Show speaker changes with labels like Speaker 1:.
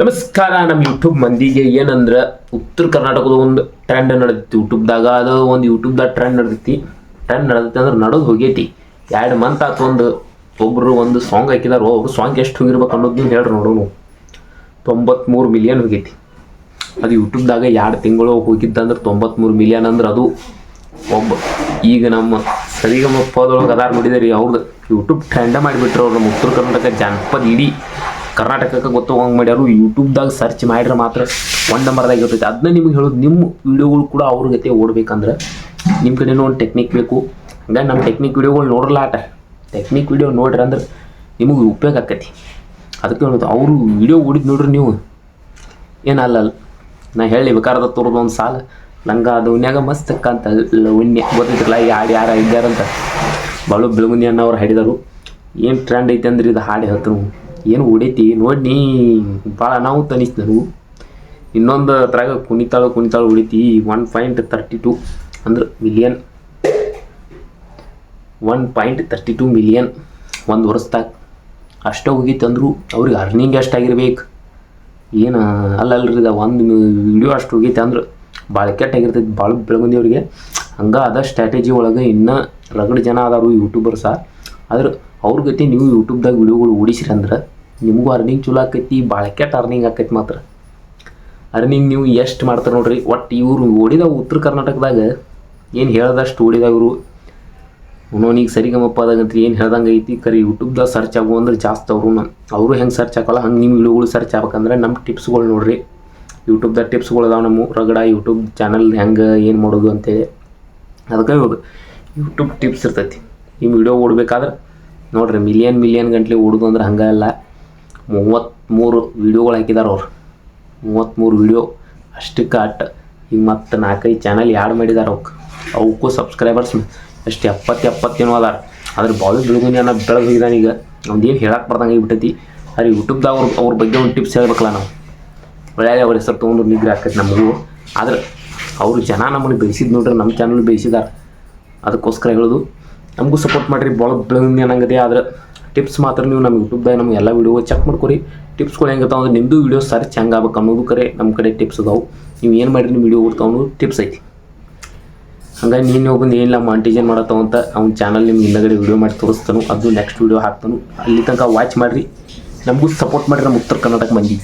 Speaker 1: ನಮಸ್ಕಾರ ನಮ್ಮ ಯೂಟ್ಯೂಬ್ ಮಂದಿಗೆ ಏನಂದ್ರೆ ಉತ್ತರ ಕರ್ನಾಟಕದ ಒಂದು ಟ್ರೆಂಡ್ ನಡೆದಿತ್ತು ಯೂಟ್ಯೂಬ್ದಾಗ ಅದು ಒಂದು ಯೂಟ್ಯೂಬ್ದಾಗ ಟ್ರೆಂಡ್ ನಡೆದಿತ್ತು ಟ್ರೆಂಡ್ ನಡೆದಿತ್ತು ಅಂದ್ರೆ ನಡೆದು ಹೋಗೈತಿ. ಎರಡು ಮಂತ್ ಆತು ಒಂದು ಒಬ್ಬರು ಒಂದು ಸಾಂಗ್ ಹಾಕಿದಾರೋ. ಅವ್ರು ಸಾಂಗ್ ಎಷ್ಟು ಹೋಗಿರ್ಬೇಕು ಅನ್ನೋದು ನೀವು ಹೇಳ್ರಿ ನೋಡೋಣ ತೊಂಬತ್ಮೂರು ಮಿಲಿಯನ್ ಹೋಗೈತಿ. ಅದು ಯೂಟ್ಯೂಬ್ದಾಗ ಎರಡು ತಿಂಗಳು ಹೋಗಿದ್ದಂದ್ರೆ ತೊಂಬತ್ಮೂರು ಮಿಲಿಯನ್ ಅಂದ್ರೆ ಅದು ಒಬ್ಬ ಈಗ ನಮ್ಮ ಸರಿಗಮಪ್ಪದೊಳಗೆ ಅದಾರ ರೀ ಅವ್ರದ್ದು ಯೂಟ್ಯೂಬ್ ಟ್ರೆಂಡೇ ಮಾಡಿಬಿಟ್ರು ಅವ್ರು ನಮ್ಮ ಉತ್ತರ ಕರ್ನಾಟಕ ಜಾನಪದ ಇಡೀ. ಕರ್ನಾಟಕಕ್ಕೆ ಗೊತ್ತೋಗಂಗೆ ಮಾಡ್ಯಾರು ಯೂಟ್ಯೂಬ್ದಾಗ ಸರ್ಚ್ ಮಾಡಿದ್ರೆ ಮಾತ್ರ ಒನ್ ನಂಬರ್ದಾಗ ಇರ್ತೈತೆ. ಅದನ್ನ ನಿಮ್ಗೆ ಹೇಳೋದು ನಿಮ್ಮ ವಿಡಿಯೋಗಳು ಕೂಡ ಅವ್ರ ಜೊತೆ ಓಡ್ಬೇಕಂದ್ರೆ ನಿಮ್ಮ ಕಡೆನೂ ಒಂದು ಟೆಕ್ನಿಕ್ ಬೇಕು. ಹಂಗಾಗಿ ನಮ್ಮ ಟೆಕ್ನಿಕ್ ವೀಡಿಯೋಗಳು ನೋಡ್ರಲ್ಲ ಆಟ. ಟೆಕ್ನಿಕ್ ವಿಡಿಯೋ ನೋಡ್ರಿ ಅಂದ್ರೆ ನಿಮಗೆ ಉಪಯೋಗ ಆಕೈತಿ. ಅದಕ್ಕೆ ಹೇಳೋದು, ಅವರು ವಿಡಿಯೋ ಓಡಿದ್ ನೋಡ್ರಿ ನೀವು. ಏನಲ್ಲ ನಾ ಹೇಳಿ ಬೇಕಾರದ ತೋರ್ದು ಒಂದು ಸಾಲ. ನಂಗೆ ಅದು ಉನ್ಯಾಗ ಮಸ್ತ್ ಅಂತ ಲವಣ್ಯ. ಗೊತ್ತಿದ್ರಲ್ಲ ಈ ಹಾಡು ಯಾರು ಇದ್ದಾರಂತ. ಬಳು ಬೆಳಗುನಿ ಅನ್ನೋರು ಹಾಡಿದರು. ಏನು ಟ್ರೆಂಡ್ ಐತೆ ಅಂದ್ರೆ ಇದು ಹಾಡು ಹೇಳ್ತಾರೆ ಏನು ಹೊಡೈತಿ? ನೋಡಿ ನೀ ಭಾಳ ಅನಾಹುತ ಅನಿಸ್ತು ನನಗೂ. ಇನ್ನೊಂದು ಅದ್ರಾಗ ಕುಣಿತಾಳು ಕುಣಿತಾಳು ಹೊಡಿತಿ. ಒನ್ ಪಾಯಿಂಟ್ ತರ್ಟಿ ಟು ಅಂದ್ರೆ million one point thirty two million ಒಂದು ವರ್ಷದಾಗ. ಅಷ್ಟೇ ಹೋಗಿತ್ತು ಅಂದರು ಅವ್ರಿಗೆ ಅರ್ನಿಂಗ್ ಎಷ್ಟಾಗಿರ್ಬೇಕು ಏನು ಅಲ್ಲಲ್ರಿ ಇದು ಒಂದು ವಿಡಿಯೋ ಅಷ್ಟು ಹೋಗೈತೆ ಅಂದ್ರೆ ಭಾಳ ಕೆಟ್ಟಾಗಿರ್ತೈತಿ ಭಾಳ ಬೆಳಗುಂದಿಯವ್ರಿಗೆ ಹಂಗೆ ಅದ ಸ್ಟ್ರಾಟಜಿ ಒಳಗೆ ಇನ್ನೂ ರಗಡ್ ಜನ ಅದಾರು ಯೂಟ್ಯೂಬರ್ಸ ಆದ್ರೆ ಅವ್ರ ಗತಿ ನೀವು ಯೂಟ್ಯೂಬ್ದಾಗ ವಿಡಿಯೋಗಳು ಓಡಿಸಿರಿ ಅಂದ್ರೆ ನಿಮಗೂ ಅರ್ನಿಂಗ್ ಚಲೋ ಆಕೈತಿ, ಭಾಳ ಕೆಟ್ಟ ಅರ್ನಿಂಗ್ ಆಕೈತಿ ಮಾತ್ರ. ಅರ್ನಿಂಗ್ ನೀವು ಎಷ್ಟು ಮಾಡ್ತಾರೆ ನೋಡ್ರಿ, ಒಟ್ಟು ಇವರು ಓಡಿದ ಉತ್ತರ ಕರ್ನಾಟಕದಾಗ ಏನು ಹೇಳ್ದಷ್ಟು ಓಡಿದ ಇವರು? ಅವನಿಗೆ ಸರಿಗಮಪ್ಪದಾಗಂತ ಏನು ಹೇಳ್ದಂಗೆ ಐತಿ, ಕರಿ ಯೂಟ್ಯೂಬ್ದಾಗ ಸರ್ಚ್ ಆಗು ಅಂದ್ರೆ ಜಾಸ್ತಿ ಅವರು ಅವರು ಹೆಂಗೆ ಸರ್ಚ್ ಹಾಕಲ್ಲ, ಹಂಗೆ ನಿಮ್ಮ ವಿಡಿಯೋಗಳು ಸರ್ಚ್ ಆಗ್ಬೇಕಂದ್ರೆ ನಮ್ಮ ಟಿಪ್ಸ್ಗಳು ನೋಡ್ರಿ. ಯೂಟ್ಯೂಬ್ದಾಗ ಟಿಪ್ಸ್ಗಳು ಅದಾವೆ ನಮ್ಮ, ರಗಡ ಯೂಟ್ಯೂಬ್ ಚಾನಲ್ ಹೆಂಗೆ, ಏನು ಮಾಡೋದು ಅಂತೇಳಿ. ಅದಕ್ಕೆ ಇವಾಗ ಯೂಟ್ಯೂಬ್ ಟಿಪ್ಸ್ ಇರ್ತೈತಿ. ನಿಮ್ಮ ವಿಡಿಯೋ ಓಡಬೇಕಾದ್ರೆ ನೋಡ್ರಿ ಮಿಲಿಯನ್ ಮಿಲಿಯನ್ ಗಂಟ್ಲೆ ಓಡೋದು ಅಂದ್ರೆ ಹಂಗೆ ಅಲ್ಲ. ಮೂವತ್ತ್ಮೂರು ವಿಡಿಯೋಗಳು ಹಾಕಿದಾರೆ ಅವ್ರು. ಮೂವತ್ತ್ಮೂರು ವಿಡಿಯೋ ಅಷ್ಟಕ್ಕೆ ಕಾಟ್ ಈಗ ಮತ್ತು ನಾಲ್ಕೈದು ಚಾನಲ್ ಯಾಡ್ ಮಾಡಿದಾರೆ ಅವಕ್ಕೆ ಅವಕ್ಕೂ ಸಬ್ಸ್ಕ್ರೈಬರ್ಸ್ ಎಷ್ಟು ಎಪ್ಪತ್ತು ಎಪ್ಪತ್ತೇನೋ ಅದಾರ. ಅದ್ರ ಬಾಳು ಬೆಳಗುನಿ ಅನ್ನೋ ಬೆಳೆದು ಹೋಗಿದ್ದಾನೆ ಈಗ. ಅವ್ನು ಏನು ಹೇಳಕ್ಕೆ ಬರ್ದಂಗೆ ಆಗಿಬಿಟ್ಟೈತಿ. ಅರೆ ಯೂಟ್ಯೂಬ್ದಾಗ ಅವ್ರ ಅವ್ರ ಬಗ್ಗೆ ಒಂದು ಟಿಪ್ಸ್ ಹೇಳ್ಬೇಕಲ್ಲ ನಾವು. ಒಳ್ಳೆಯ ಅವ್ರ ಹೆಸರು ತೊಗೊಂಡು ನಿದ್ರೆ ಆಕೈತಿ ನಮಗೂ. ಆದ್ರೆ ಅವರು ಜನ ನಮ್ಮನ್ನು ಬೇಯಿಸಿದ್ ನೋಡ್ರಿ ನಮ್ಮ ಚಾನಲ್ ಬೇಯಿಸಿದಾರೆ ಅದಕ್ಕೋಸ್ಕರ ಹೇಳೋದು. ನಮಗೂ ಸಪೋರ್ಟ್ ಮಾಡಿರಿ ಭಾಳ ಬೆಳಗುನಿ ಅನ್ನಂಗದೆ ಆದ್ರೆ ಟಿಪ್ಸ್ ಮಾತ್ರ ನೀವು ನಮ್ಮ ಯೂಟ್ಯೂಬ್ದಾಗ ನಮ್ಮ ಎಲ್ಲ ವೀಡಿಯೋ ಚೆಕ್ ಮಾಡ್ಕೊರಿ. ಟಿಪ್ಸ್ಗಳು ಹೆಂಗಿರ್ತಾವ ಅಂದ್ರೆ ನಿಮ್ಮದು ವೀಡಿಯೋ ಸರ್ಚ್ ಹೆಂಗೆ ಆಗ್ಬೇಕು ಅನ್ನೋದು ಕರೆ ನಮ್ಮ ಕಡೆ ಟಿಪ್ಸ್ ಅದಾವೆ. ನೀವು ಏನು ಮಾಡಿರಿ ನಿಮ್ಮ ವೀಡಿಯೋ ಓಡ್ತಾವ ಟಿಪ್ಸ್ ಐತಿ. ಹಂಗಾಗಿ ನೀನು ಹೋಗಿ ಏನಿಲ್ಲ ಮಾಂಟಿಜನ್ ಮಾಡತ್ತಾವ ಅಂತ ಅವ್ನ ಚಾನಲ್ ನಿಮ್ಗೆ ಹಿಂದಗಡೆ ವೀಡಿಯೋ ಮಾಡಿ ತೋರಿಸ್ತಾನು. ಅದು ನೆಕ್ಸ್ಟ್ ವೀಡಿಯೋ ಹಾಕ್ತಾನು. ಅಲ್ಲಿ ತನಕ ವಾಚ್ ಮಾಡಿರಿ. ನಮಗೂ ಸಪೋರ್ಟ್ ಮಾಡಿರಿ ನಮ್ಮ ಉತ್ತರ ಕರ್ನಾಟಕ ಮಂದಿ.